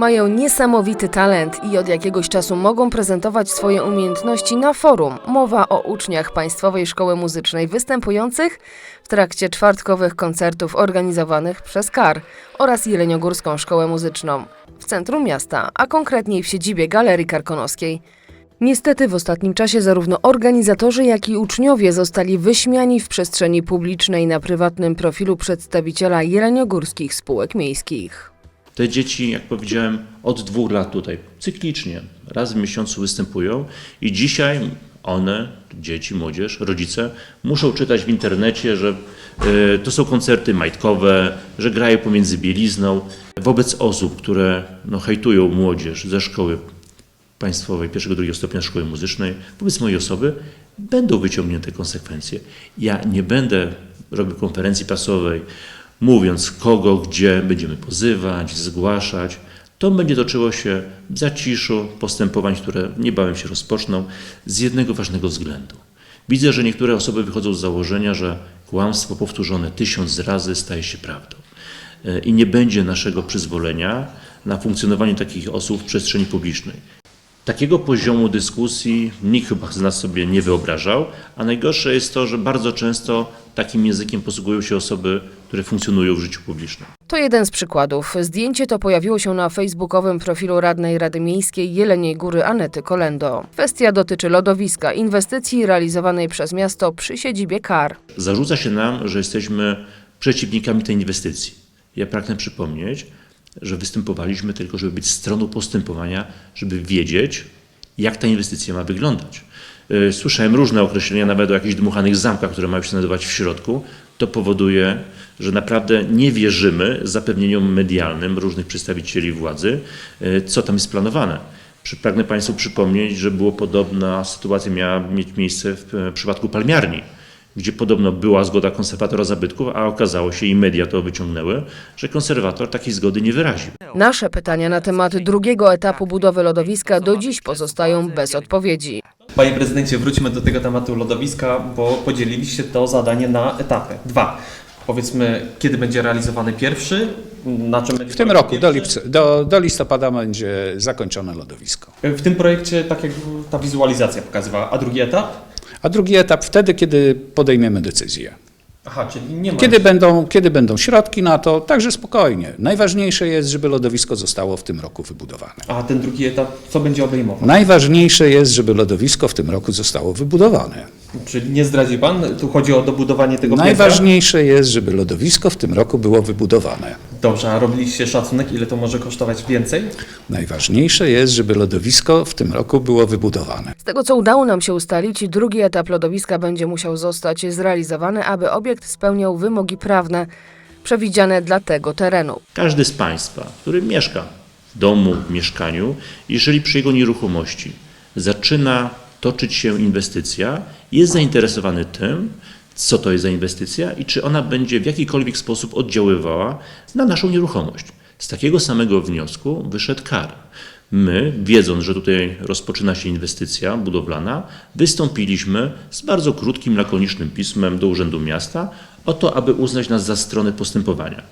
Mają niesamowity talent i od jakiegoś czasu mogą prezentować swoje umiejętności na forum. Mowa o uczniach Państwowej Szkoły Muzycznej występujących w trakcie czwartkowych koncertów organizowanych przez KAR oraz Jeleniogórską Szkołę Muzyczną w centrum miasta, a konkretniej w siedzibie Galerii Karkonoskiej. Niestety w ostatnim czasie zarówno organizatorzy, jak i uczniowie zostali wyśmiani w przestrzeni publicznej na prywatnym profilu przedstawiciela jeleniogórskich spółek miejskich. Te dzieci, jak powiedziałem, od dwóch lat tutaj cyklicznie, raz w miesiącu występują i dzisiaj one, dzieci, młodzież, rodzice muszą czytać w internecie, że e, to są koncerty majtkowe, że grają pomiędzy bielizną. Wobec osób, które no, hejtują młodzież ze szkoły państwowej pierwszego, drugiego stopnia szkoły muzycznej, wobec mojej osoby będą wyciągnięte konsekwencje. Ja nie będę robił konferencji prasowej, mówiąc kogo, gdzie będziemy pozywać, zgłaszać. To będzie toczyło się w zaciszu postępowań, które niebawem się rozpoczną, z jednego ważnego względu. Widzę, że niektóre osoby wychodzą z założenia, że kłamstwo powtórzone tysiąc razy staje się prawdą. E, I nie będzie naszego przyzwolenia na funkcjonowanie takich osób w przestrzeni publicznej. Takiego poziomu dyskusji nikt chyba z nas sobie nie wyobrażał, a najgorsze jest to, że bardzo często takim językiem posługują się osoby, które funkcjonują w życiu publicznym. To jeden z przykładów. Zdjęcie to pojawiło się na facebookowym profilu radnej Rady Miejskiej Jeleniej Góry Anety Kolendo. Kwestia dotyczy lodowiska, inwestycji realizowanej przez miasto przy siedzibie KAR. Zarzuca się nam, że jesteśmy przeciwnikami tej inwestycji. Ja pragnę przypomnieć, że występowaliśmy tylko, żeby być stroną postępowania, żeby wiedzieć, jak ta inwestycja ma wyglądać. Yy, Słyszałem różne określenia, nawet o jakichś dmuchanych zamkach, które mają się znajdować w środku. To powoduje, że naprawdę nie wierzymy zapewnieniom medialnym różnych przedstawicieli władzy, yy, co tam jest planowane. Pragnę Państwu przypomnieć, że było podobna sytuacja miała mieć miejsce w e, przypadku palmiarni gdzie podobno była zgoda konserwatora zabytków, a okazało się i media to wyciągnęły, że konserwator takiej zgody nie wyraził. Nasze pytania na temat drugiego etapu budowy lodowiska do dziś pozostają bez odpowiedzi. Panie prezydencie, wróćmy do tego tematu lodowiska, bo podzieliliście to zadanie na etapy. Dwa. Powiedzmy, kiedy będzie realizowany pierwszy, na czym będzie W tym roku, do, lipca, do, do listopada będzie zakończone lodowisko. W tym projekcie, tak jak ta wizualizacja pokazywała, a drugi etap? A drugi etap wtedy, kiedy podejmiemy decyzję. Aha, czyli nie ma. Kiedy będą, kiedy będą środki na to, także spokojnie. Najważniejsze jest, żeby lodowisko zostało w tym roku wybudowane. A ten drugi etap, co będzie obejmował? Najważniejsze jest, żeby lodowisko w tym roku zostało wybudowane. Czyli nie zdradzi pan? Tu chodzi o dobudowanie tego? Najważniejsze jest, żeby lodowisko w tym roku było wybudowane. Dobrze, a robiliście szacunek, ile to może kosztować więcej? Najważniejsze jest, żeby lodowisko w tym roku było wybudowane. Z tego co udało nam się ustalić, drugi etap lodowiska będzie musiał zostać zrealizowany, aby obiekt spełniał wymogi prawne przewidziane dla tego terenu. Każdy z Państwa, który mieszka w domu, w mieszkaniu, jeżeli przy jego nieruchomości zaczyna toczyć się inwestycja, jest zainteresowany tym, co to jest za inwestycja i czy ona będzie w jakikolwiek sposób oddziaływała na naszą nieruchomość. Z takiego samego wniosku wyszedł KAR. My, wiedząc, że tutaj rozpoczyna się inwestycja budowlana, wystąpiliśmy z bardzo krótkim, lakonicznym pismem do Urzędu Miasta o to, aby uznać nas za stronę postępowania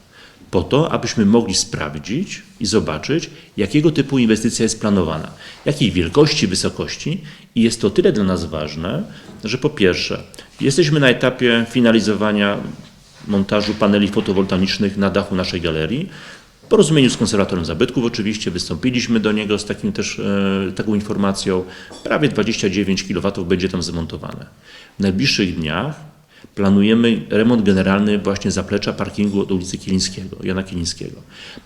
po to, abyśmy mogli sprawdzić i zobaczyć, jakiego typu inwestycja jest planowana, jakiej wielkości, wysokości i jest to tyle dla nas ważne, że po pierwsze, jesteśmy na etapie finalizowania montażu paneli fotowoltaicznych na dachu naszej galerii. W porozumieniu z konserwatorem zabytków oczywiście wystąpiliśmy do niego z takim też, e, taką informacją. Prawie 29 kW będzie tam zamontowane. W najbliższych dniach Planujemy remont generalny właśnie zaplecza parkingu od ulicy Kielińskiego, Jana Kielińskiego.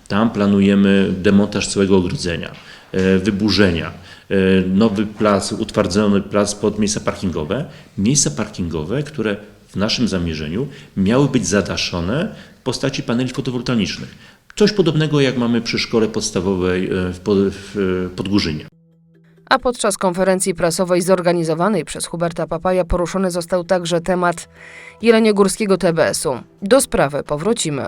Tam planujemy demontaż całego ogrodzenia, e, wyburzenia, e, nowy plac, utwardzony plac pod miejsca parkingowe. Miejsca parkingowe, które w naszym zamierzeniu miały być zadaszone w postaci paneli fotowoltaicznych. Coś podobnego jak mamy przy szkole podstawowej e, w Podgórzynie. A podczas konferencji prasowej zorganizowanej przez Huberta Papaja poruszony został także temat jeleniogórskiego TBS-u. Do sprawy powrócimy.